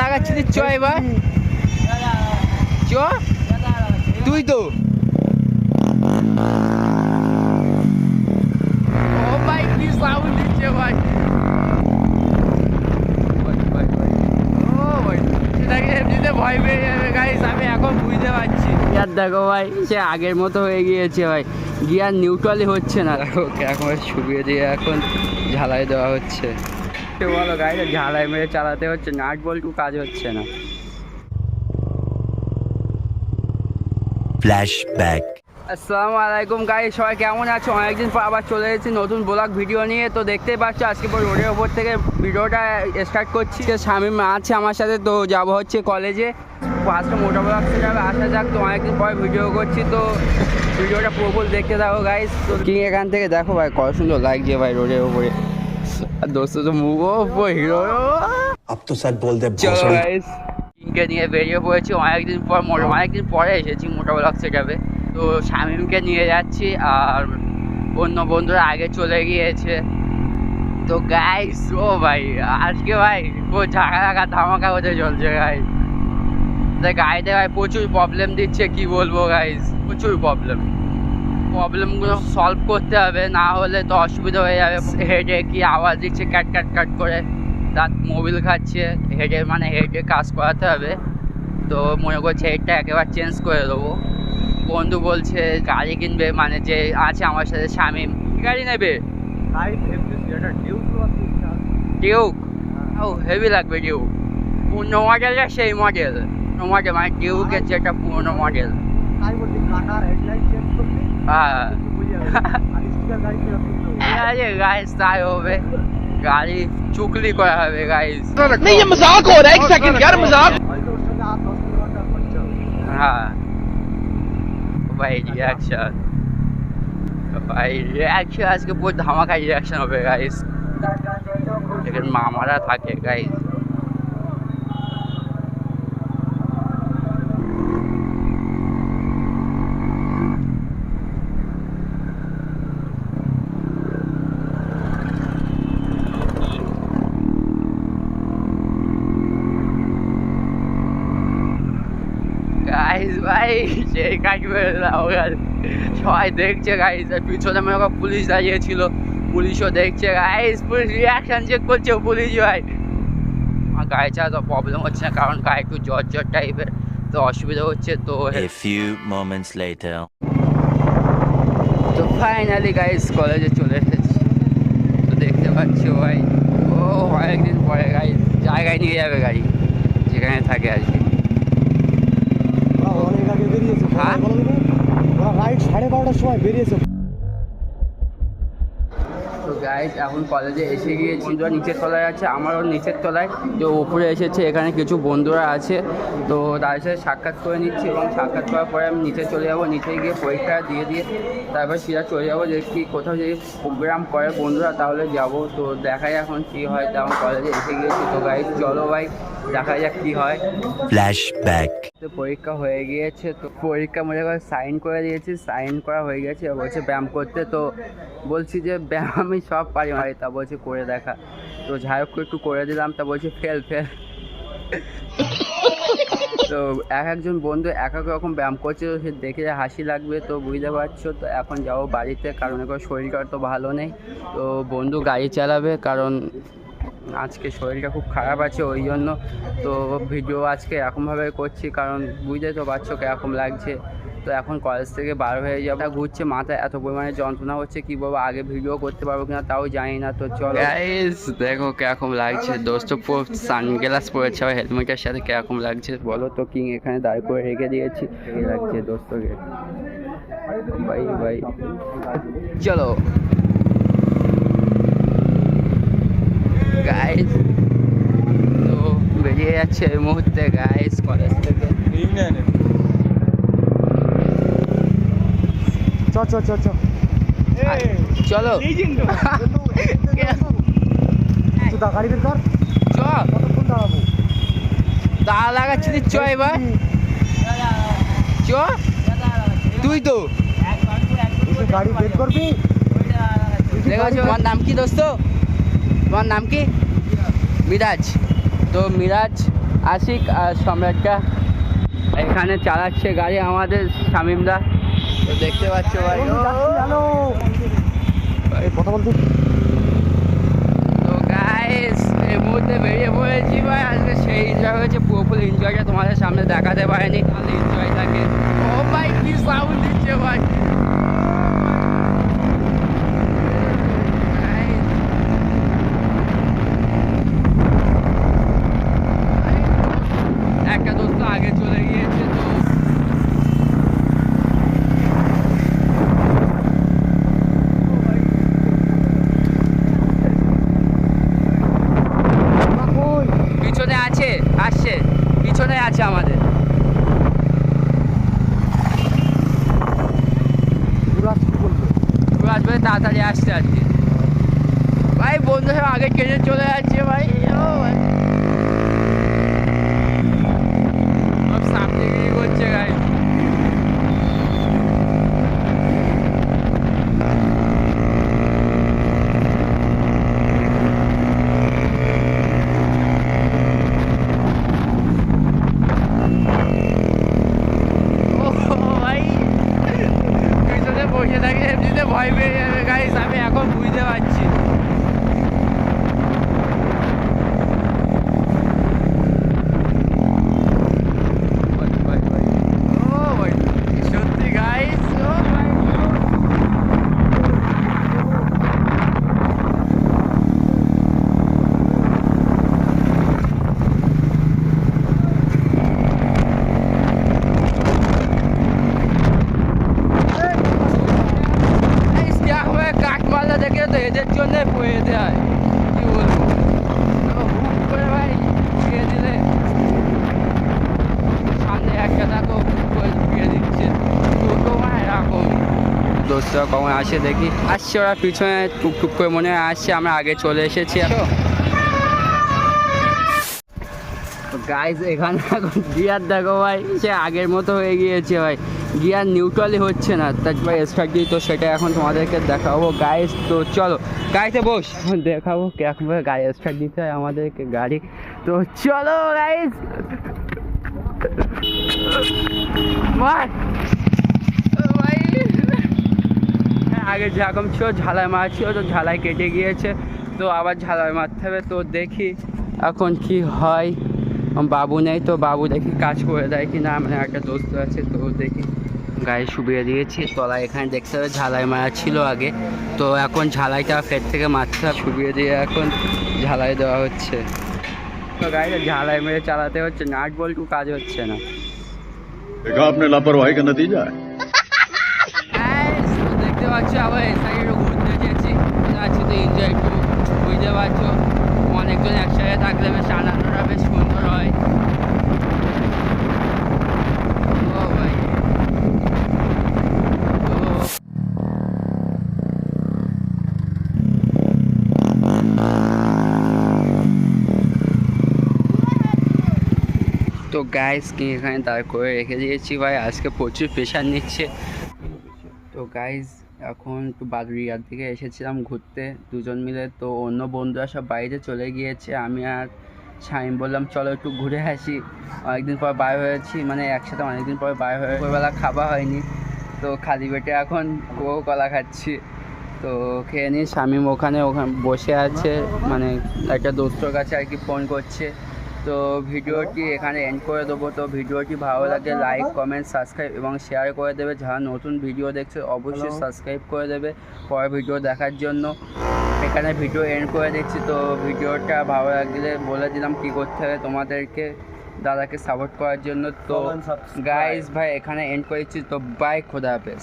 লাগাচ্ছি এবার। চ। তুই তো। ও ভাই কি সাউন্ড দিচ্ছে ভাই। ভাই, ভাই, ভাই। ও ভাই, সেটাকে এমনিতে ভয় পেয়ে যাবে। গাইস আমি এখন বুঝতে পারছি। গিয়ার দেখো ভাই সে আগের মতো হয়ে গিয়েছে ভাই। গিয়ার নিউট্রালি হচ্ছে না। ওকে এখন শুকিয়ে দিয়ে এখন ঝালাই দেওয়া হচ্ছে। সে বলো গাড়িটা ঝালাই মেরে চালাতে হচ্ছে নাট বল্টু কাজ হচ্ছে না। Flashback. আসসালামু আলাইকুম গাই সবাই কেমন আছো? অনেকদিন পর আবার চলে এসেছি নতুন ব্লগ ভিডিও নিয়ে। তো দেখতেই পাচ্ছ আজকে পর রোডের ওপর থেকে ভিডিওটা স্টার্ট করছি। তো শামিম আছে আমার সাথে তো যাব হচ্ছে কলেজে ফার্স্টে মোটা ব্লগ যাবে আসা যাক তো অনেকদিন পর ভিডিও করছি। তো ভিডিওটা পুরোপুরি দেখতে থাকো গাইস তো কি এখান থেকে দেখো ভাই কত সুন্দর লাগছে ভাই রোডের ওপরে আর দোস্ত তো মুখ ও হিরো अब तो सच बोल दे চলো भोसड़ी। গাইস টিমকে নিয়ে বেরিয়ে পড়েছি অনেকদিন পর মোটা অনেকদিন পরে এসেছি মোটা ব্লগ সেটাবে তো শামিমকে নিয়ে যাচ্ছি আর অন্য বন্ধুরা আগে চলে গিয়েছে তো গাইস ও ভাই আজকে ভাই ও ঝাঁকা ঝাঁকা ধামাকা হতে চলছে গাইস তাই গাড়িতে ভাই প্রচুর প্রবলেম দিচ্ছে কি বলবো গাইস প্রচুর প্রবলেম প্রবলেমগুলো সলভ করতে হবে না হলে তো অসুবিধা হয়ে যাবে। হেডে কি আওয়াজ দিচ্ছে ক্যাট ক্যাট ক্যাট করে। দাঁত মোবিল খাচ্ছে হেডে মানে হেডে কাজ করাতে হবে। তো মনে করছে হেডটা একেবারে চেঞ্জ করে দেবো। বন্ধু বলছে গাড়ি কিনবে? মানে যে আছে আমার সাথে শামিম। গাড়ি নেবে? ডিউক ও হেভি লাগবে ডিউক পুরনো মডেলটা সেই মডেল মডেল মানে ডিউকের যেটা পুরনো মডেল হ্যাঁ ঠিক আছে ये गाइस गाड़ी चुकली को है गाइस नहीं ये मज़ाक हो रहा है एक सेकंड यार मज़ाक। हाँ। भाई रिएक्शन भाई रिएक्शन आज के बहुत धमाका रिएक्शन होवे गाइस लेकिन मामला था के गाइस সেই কাজ করে দাও guys। সবাই দেখছে গাইস পিছনে মনে করো পুলিশ দাঁড়িয়েছিল পুলিশও দেখছে গাইস পুলিশ রিয়াকশন চেক করছে পুলিশ ভাই আমার গাড়ি ছাড়া তো প্রবলেম হচ্ছে না কারণ গাড়ি একটু জ্বর জ্বর টাইপের তো অসুবিধা হচ্ছে তো A few moments later. তো ফাইনালি গাইস কলেজে চলে এসেছি তো দেখতে পাচ্ছি ভাই ও অনেকদিন পরে গাড়ি জায়গায় নিয়ে যাবে গাড়ি যেখানে থাকে আর কি বেরিয়েছে হ্যাঁ? ওরা রাইট সাড়ে বারোটার সময় বেরিয়েছে তো গাইড এখন কলেজে এসে গিয়েছি তো নিচের তলায় আছে আমারও নিচের তলায়। তো উপরে এসেছে এখানে কিছু বন্ধুরা আছে। তো তাদের সাথে সাক্ষাৎ করে নিচ্ছি এবং সাক্ষাৎ করার পরে আমি নিচে চলে যাব। নিচে গিয়ে পরীক্ষা দিয়ে দিয়ে তারপর সিধা চলে যাব যে কি কোথাও যদি প্রোগ্রাম করে বন্ধুরা তাহলে যাব। তো দেখাই এখন কী হয়। তেমন কলেজে এসে গিয়েছি। তো গাইড চলো ভাই দেখা যাক কী হয়। Flashback. তো পরীক্ষা হয়ে গিয়েছে। তো পরীক্ষা মনে করে সাইন করে দিয়েছি। সাইন করা হয়ে গেছে। বলছে ব্যায়াম করতে। তো বলছি যে ব্যায়াম আমি সব পারি ভাই তা বলছে করে দেখা। তো যাই হোক, একটু করে দিলাম, তা বলছে ফেল ফেল। তো এক একজন বন্ধু এক এক রকম ব্যায়াম করছে, তো সে দেখে হাসি লাগবে, তো বুঝতে পারছ। তো এখন যাব বাড়িতে, কারণ এখন শরীরটা তো ভালো নেই। তো বন্ধু গাড়ি চালাবে, কারণ আজকে শরীরটা খুব খারাপ আছে, ওই জন্য। তো ভিডিও আজকে এরকমভাবে করছি, কারণ বুঝতে তো পারছ কীরকম লাগছে। তো এখন কলেজ থেকে বার হয়ে যাব। ঘুরছে মাথায় এত পরিমাণে যন্ত্রণা হচ্ছে কি বলব আগে ভিডিও করতে পারব কিনা তাও জানি না। তো চলো। গাইস দেখো কীরকম লাগছে। দোস্ত পুরো সানগ্লাস পরেছে আর হেলমেটের সাথে কীরকম লাগছে। বলো তো কিং এখানে দাঁড় করে রেখে দিয়েছি। লাগছে দোস্তকে। ভাই ভাই। চলো। গাইস তো বেরিয়ে যাচ্ছে এই মুহূর্তে। গাইস কলেজ থেকে। চ চ চ চলো। তুই দা গাড়ি বের কর। চ কতক্ষণ দাঁড়াবো? দাঁড়া লাগাচ্ছি চ এবার। চ। তুই তো। তুই গাড়ি বের করবি। তোমার নাম কি দোস্ত? তোমার নাম কি? মিরাজ। তো মিরাজ আশিক আর সম্রাটটা এখানে চালাচ্ছে গাড়ি আমাদের শামিমদা তো দেখতে পাচ্ছ ভাই কথা বলতে। তো গাইস এই মুহূর্তে বেরিয়ে পড়েছি ভাই। আজকে সেই এনজয় হয়েছে পুরোপুরি এনজয়টা তোমাদের সামনে দেখাতে পারেনি। তাহলে এনজয় থাকে। ও ভাই কি সাউন্ড দিচ্ছে ভাই Guys, একটা দোস্ত আগে চলে গিয়েছে তো কই পিছনে আছে আসছে পিছনে আছে আমাদের পুরা কি বলবে পুরো আসবে তাড়াতাড়ি আসছে কি ভাই বন্ধু আগে কেটে চলে যাচ্ছে ভাই। সব সামনে গিয়ে করছে গাড়ি ও ভাই পিছনে বসে থাকলে এমনিতে ভয় পেয়ে যাবে গাইস আমি এখন বুঝতে পারছি ভাই, ভাই, ভাই। ও ভাই, সত্যি গাইস ও ভাই এই হয়ে কাঠ মারলে দেখে তো এদের জন্য পড়ে দেয় কি বলব তো হুক করে ভাই ঢুকিয়ে দিলে সামনে একটা দেখো হুক করে ঢুকিয়ে দিচ্ছে টোটো মানে এরকম দোস্তরা কখন আসে দেখি। আসছে ওরা পিছনে টুকটুক করে মনে হয় আসছে, আমরা আগে চলে এসেছি। গাইজ এখানে এখন গিয়ার দেখো ভাই, সে আগের মতো হয়ে গিয়েছে ভাই। গিয়ার নিউট্রালি হচ্ছে না। তার স্টার্ট দিই তো সেটা এখন তোমাদেরকে দেখাবো। গাইজ তো চলো গাড়িতে বস। দেখাবো কিরকমভাবে গাড়ি স্টার্ট দিতে হয় আমাদেরকে গাড়ি। তো চলো গাইজ ভাই হ্যাঁ, আগে যেরকম ছিল ঝালাই মারা ছিল, তো ঝালাই কেটে গিয়েছে। তো আবার ঝালাই মারতে হবে, তো দেখি এখন কি হয়। বাবু নেই, তো বাবু দেখি কাজ করে দেয় কি না মানে একটা দোস্ত আছে, তো দেখি গায়ে শুবিয়ে দিয়েছি। তলায় এখানে দেখতে হবে ঝালাই মারা ছিল আগে। তো এখন ঝালাইটা ফের থেকে মারতে হবে, শুবিয়ে দিয়ে এখন ঝালাই দেওয়া হচ্ছে। তো গায়ে ঝালাই মেরে চালাতে হচ্ছে, নাট বল্টু কাজ হচ্ছে না। আপনার লাপরওয়াহি দিয়ে যায় তো আবার এই সাইডে ঘুরতে যেছি আছি তো এনজয় একটু বুঝতে পারছ। অনেকজন একসাথে থাকলে বেশ আনন্দটা বেশ সুন্দর হয়। তো গাইস কি এখানে দাঁড় করে রেখে দিয়েছি ভাই? আজকে প্রচুর প্রেশার নিচ্ছে। তো গাইজ এখন একটু বাদুরিয়ার দিকে এসেছিলাম ঘুরতে, দুজন মিলে। তো অন্য বন্ধুরা সব বাইরে চলে গিয়েছে, আমি আর শাইন বললাম, চলো একটু ঘুরে আসি। অনেকদিন পর বার হয়েছি মানে একসাথে অনেকদিন পর বার হয়ে দুপুরবেলা খাওয়া হয়নি। তো খালি পেটে এখন কোকো কলা খাচ্ছি। তো খেয়ে নিই শামিম ওখানে ওখানে বসে আছে মানে একটা দোস্তর কাছে আর কি ফোন করছে। তো ভিডিওটি এখানে এন্ড করে দেবো। তো ভিডিওটি ভালো লাগে লাইক কমেন্ট সাবস্ক্রাইব এবং শেয়ার করে দেবে। যারা নতুন ভিডিও দেখছে অবশ্যই সাবস্ক্রাইব করে দেবে পরে ভিডিও দেখার জন্য। এখানে ভিডিও এন্ড করে দিচ্ছি। তো ভিডিওটা ভালো লাগলে বলে দিলাম কী করতে হবে তোমাদেরকে দাদাকে সাপোর্ট করার জন্য। তো গাইস ভাই এখানে এন্ড করেছি। তো বাই খোদা হাফেজ।